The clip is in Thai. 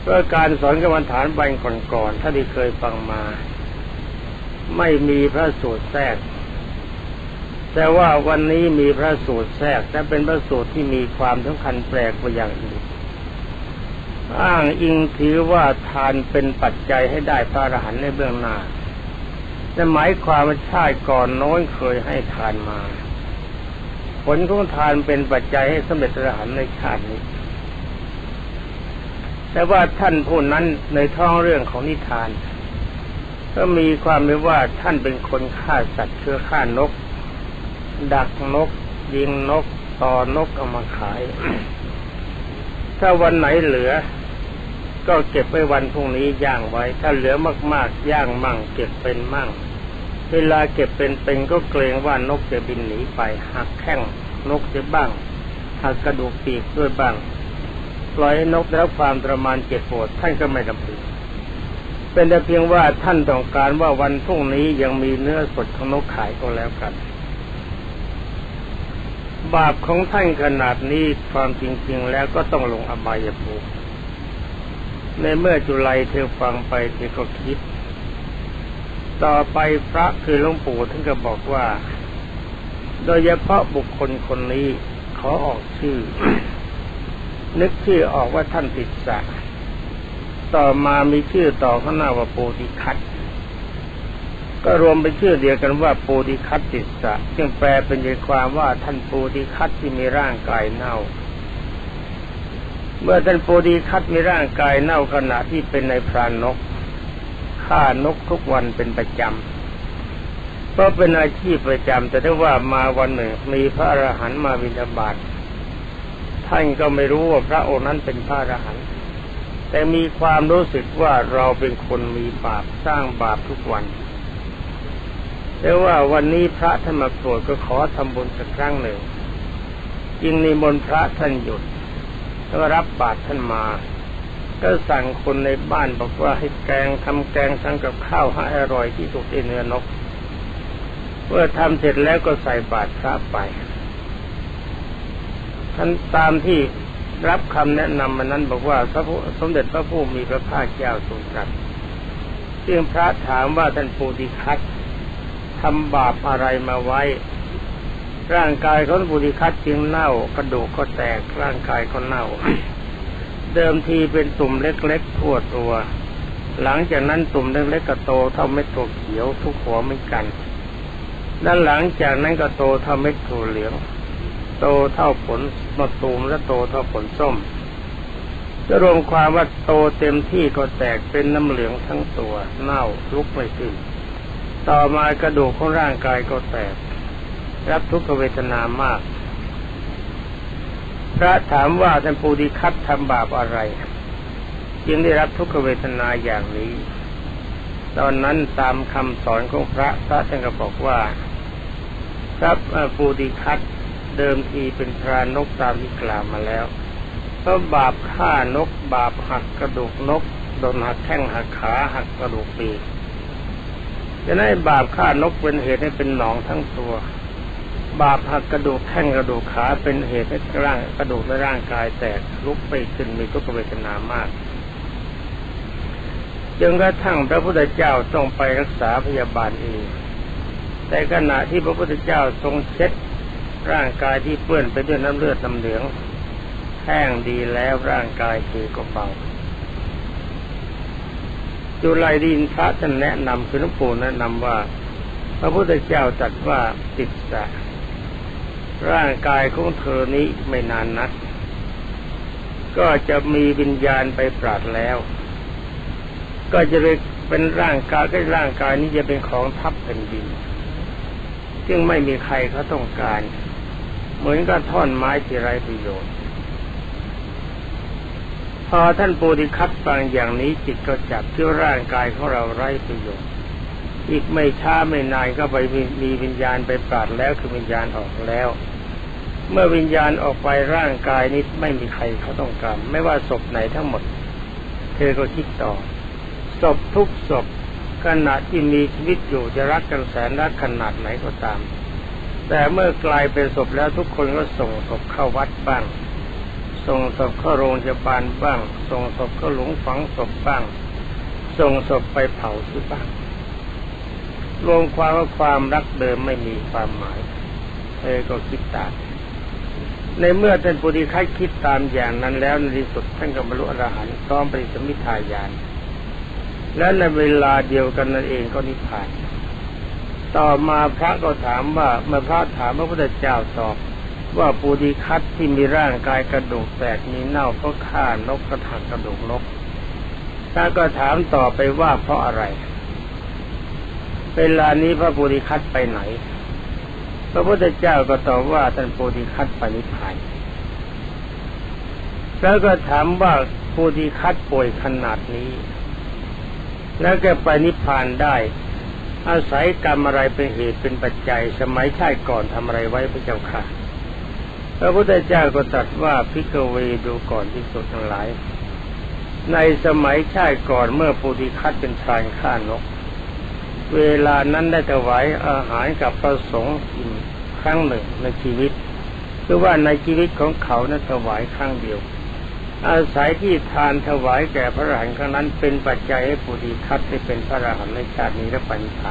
เพราะการสอนกรรมฐานบันก่อนๆถ้าที่เคยฟังมา ไม่มีพระสูตรแทรก แต่ว่าวันนี้มีพระสูตรแทรกแต่เป็นพระสูตรที่มีความสำคัญแปลกกว่าอย่างอื่นอ้างอิงถือว่าทานเป็นปัจจัยให้ได้พระอรหันต์ในเบื้องหน้าแต่หมายความว่าชาติก่อนโน้นเคยให้ทานมา ผลของทานเป็นปัจจัยให้สำเร็จอรหันต์ในชาตินี้ แต่ว่าท่านผู้นั้นในท้องเรื่องของนิทาน ก็มีความเป็นว่าท่านเป็นคนฆ่าสัตว์เชื้อฆ่านก ดักนก ยิงนกต่อนกเอามาขาย ถ้าวันไหนเหลือ ก็เก็บไว้วันพรุ่งนี้ย่างไว้ ถ้าเหลือมากๆ ย่างมั่ง เก็บเป็นมั่ง เวลาเก็บเป็นเป็นก็เกรงว่านกจะบินหนีไปหักแข้งนกจะบ้างหักกระดูกปีกด้วยบ้าง ปล่อยให้นกได้รับความทรมานเจ็บปวดท่านก็ไม่ดำพึงเป็นแต่เพียงว่าท่านต้องการว่าวันพรุ่งนี้ยังมีเนื้อสดของนกขายก็แล้วกัน บาปของท่านขนาดนี้ความจริงๆแล้วก็ต้องลงอบายภูมิในเมื่อจุลัยเธอฟังไปเธอก็คิด ต่อไปพระคือหลวงปู่ท่านก็บอกว่า โดยเฉพาะบุคคลคนนี้ขอออกชื่อ นึกชื่อออกว่าท่านติดสะต่อมามีชื่อต่อข้างหน้าว่าปูติคัตก็รวมเป็นชื่อเดียวกันว่าปูติคัตติสะจึงแปลเป็นใจความว่าท่านปูติคัตที่มีร่างกายเน่า เมื่อท่านปูติคัตมีร่างกายเน่าขณะที่เป็นในพรานนกฆ่านกทุกวันเป็นประจำก็เป็นอาชีพประจำแต่ถ้าว่ามาวันหนึ่งมีพระอรหันต์มาบิณฑบาต ท่านก็ไม่รู้ว่าพระองค์นั้นเป็นพระอรหันต์แต่มีความรู้สึกว่าเราเป็นคนมีบาปสร้างบาปทุกวัน แต่ว่าวันนี้พระท่านมาโปรดก็ขอทำบุญสักครั้งหนึ่งจึงนิมนต์พระท่านหยุดแล้วรับบาตรท่านมา ก็สั่งคนในบ้านบอกว่าให้แกงทำแกงทั้งกับข้าวให้อร่อยที่สุดในเนื้อนก เมื่อทำเสร็จแล้วก็ใส่บาตรพระไป ท่านตามที่รับคำแนะนำมานั้นบอกว่าพระสมเด็จพระผู้มีพระภาคเจ้าทรงตรัสซึ่งพระถามว่าท่านปูติคัตทำบาปอะไรมาไว้ ร่างกายของปุติคัตจึงเน่ากระดูกก็แตกร่างกายก็เน่า เดิมทีเป็นตุ่มเล็กๆทั่วตัว หลังจากนั้นตุ่มเล็กๆก็โตเท่าเม็ดถั่วเขียวทุกหัวไม่กัน ด้านหลังจากนั้นก็โตเท่าเม็ดถั่วเหลือง โตเท่าผลมะตูมและโตเท่าผลส้ม จะรวมความว่าโตเต็มที่ก็แตกเป็นน้ำเหลืองทั้งตัวเน่าลุกไม่ขึ้น ต่อมากระดูกของร่างกายก็แตก รับทุกขเวทนามาก พระถามว่าท่านปูดิคัตทำบาปอะไร จึงได้รับทุกขเวทนาอย่างนี้ ตอนนั้นตามคำสอนของพระพระท่านก็บอกว่าพระปูดิคัต เดิมทีเป็นพรานกตามที่กล่าวมาแล้วเพราะบาปฆ่านก บาปหักกระดูกนกโดนหักแข้งหักขาหักกระดูกปีกจะได้บาปฆ่านกเป็นเหตุให้เป็นหนองทั้งตัว บาปหักกระดูกแข้งกระดูกขาเป็นเหตุให้ร่างกระดูกในร่างกายแตกลุกไปขึ้นมีทุกขเวทนามากจนกระทั่งพระพุทธเจ้าต้องไปรักษาพยาบาลเองแต่ขณะที่พระพุทธเจ้าทรงเช็ด ร่างกายที่เปื้อนไปด้วยน้ำเลือดน้ำเหลืองแห้งดีแล้วร่างกายคือก็เบาจุลัยดินพระท่านแนะนำคือหลวงปู่แนะนำว่า พระพุทธเจ้าตรัสว่าติดสะร่างกายของเธอนี้ไม่นานนัก ก็จะมีวิญญาณไปปราดแล้ว ก็จะเป็นร่างกายก็ร่างกายนี้จะเป็นของทับแผ่นดิน ซึ่งไม่มีใครเขาต้องการ เหมือนกับท่อนไม้ที่ไร้ประโยชน์ พอท่านปูติคัตฟังอย่างนี้จิตก็จับที่ร่างกายของเราไร้ประโยชน์ อีกไม่ช้าไม่นานก็ไปมีวิญญาณไปปราดแล้วคือวิญญาณออกแล้ว เมื่อวิญญาณออกไปร่างกายนี้ไม่มีใครเขาต้องการไม่ว่าศพไหนทั้งหมด เธอก็คิดต่อศพทุกศพขณะที่มีชีวิตอยู่จะรักกันแสนรักขนาดไหนก็ตาม แต่เมื่อกลายเป็นศพแล้วทุกคนก็ส่งศพเข้าวัดบ้าง ส่งศพเข้าโรงพยาบาลบ้าง ส่งศพเข้าหลุมฝังศพบ้าง ส่งศพไปเผาที่บ้าง รวมความว่าความรักเดิมไม่มีความหมายเธอก็คิดตามในเมื่อท่านปุริคัตคิดตามอย่างนั้นแล้วในที่สุดท่านก็บรรลุอรหันต์พร้อมปริสมิทายาน และในเวลาเดียวกันนั่นเองก็นิพพาน ต่อมาพระก็ถามว่าเมื่อพระถามพระพุทธเจ้าตอบว่าปูดีคัตที่มีร่างกายกระดูกแตกมีเน่าเพราะฆ่านกกระถักกระดูกนกถ้าก็ถามต่อไปว่าเพราะอะไร เวลานี้พระปูดีคัตไปไหน พระพุทธเจ้าก็ตอบว่าท่านปูดีคัตไปนิพพานแล้วก็ถามว่าปูดีคัตป่วยขนาดนี้ แล้วแกไปนิพพานได้ อาศัยกรรมอะไรเป็นเหตุเป็นปัจจัย สมัยชาติก่อนทำอะไรไว้พระเจ้าค่ะ พระพุทธเจ้าก็ตรัสว่าพิกเวดูก่อนที่สุดทั้งหลาย ในสมัยชาติก่อนเมื่อปูติคัดเป็นพรานฆ่านก เวลานั้นได้ถวายอาหารกับพระสงฆ์กินครั้งหนึ่งในชีวิต คือว่าในชีวิตของเขานั้นถวายครั้งเดียว อาศัยที่ทานถวายแก่พระอรหันต์ครั้งนั้นเป็นปัจจัยให้ปุริคัตได้เป็นพระอรหันต์ในชาตินี้และปัญญา